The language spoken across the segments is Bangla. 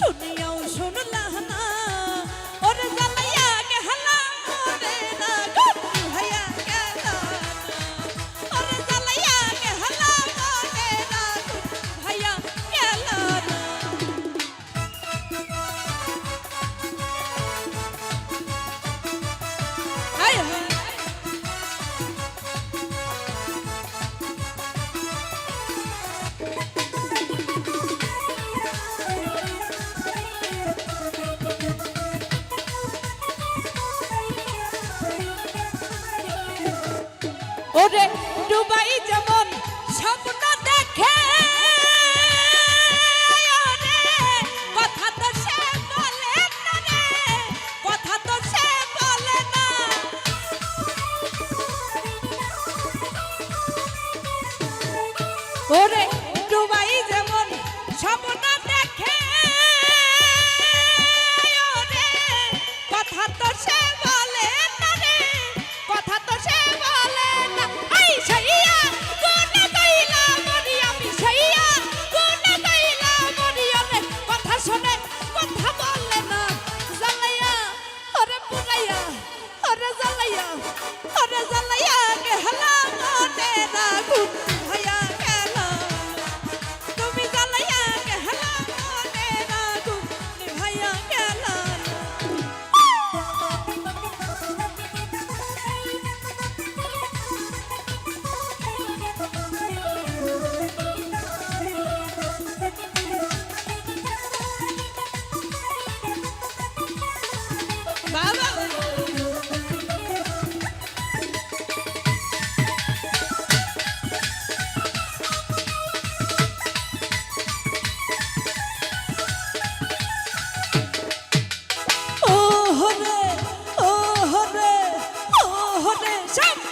শুনে জ্বালাইয়া ওরে জ্বালাইয়া গেলাম মনে রাখুন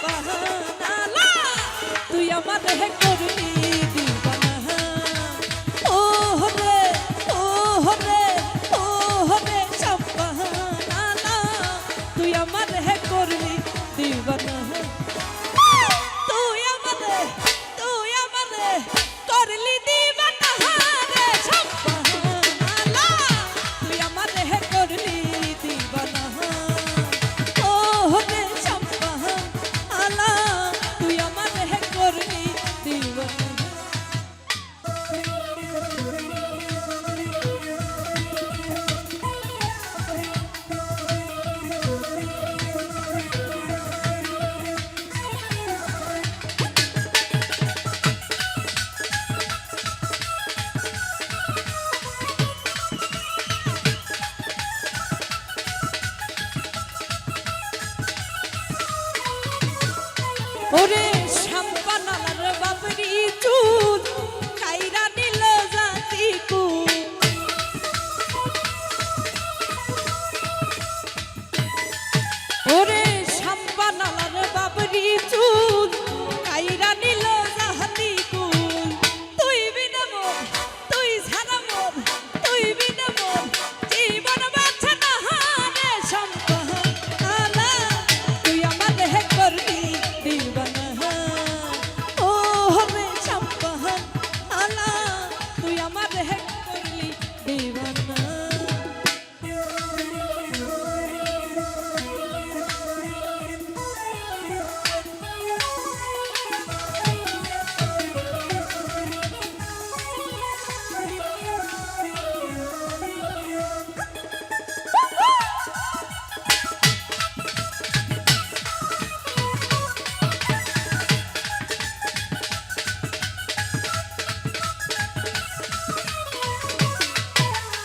সম্ভাবনা তুই আমার হে করবি।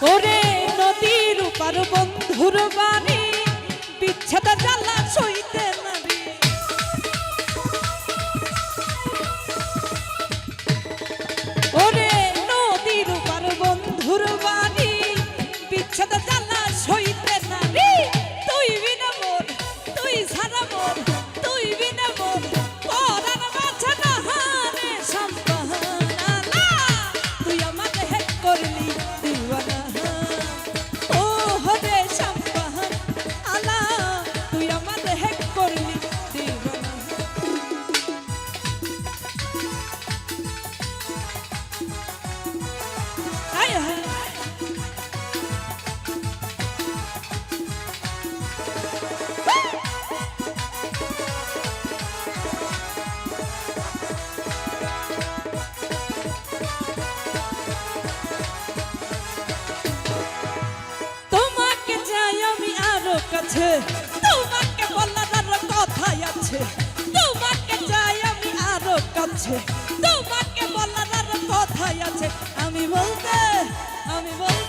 ওরে নদীর উপার বন্ধুর বাণী বিচ্ছেদ জ্বালা সই আছে। তোমাকে বলার আরও কথা আছে। তোমাকে চাই আমি আরও কাছে। তোমাকে বলার আরও কথা আছে। আমি বলতে আমি বলতে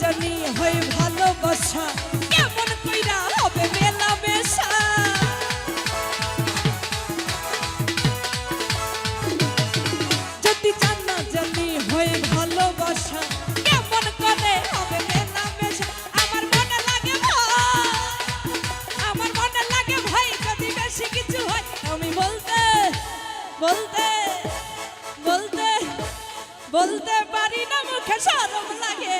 জানি হয় ভালোবাসা। কেমন কইরা হবে মেলা বেশা। যদি জানা জানি হয় ভালোবাসা, কেমন করে হবে মেলা বেশা। আমার মনে লাগে আমার মনে লাগে ভাই, যদি বেশি কিছু হয়, আমি বলতে বলতে বলতে বলতে পারি না মুখে, সরম লাগে।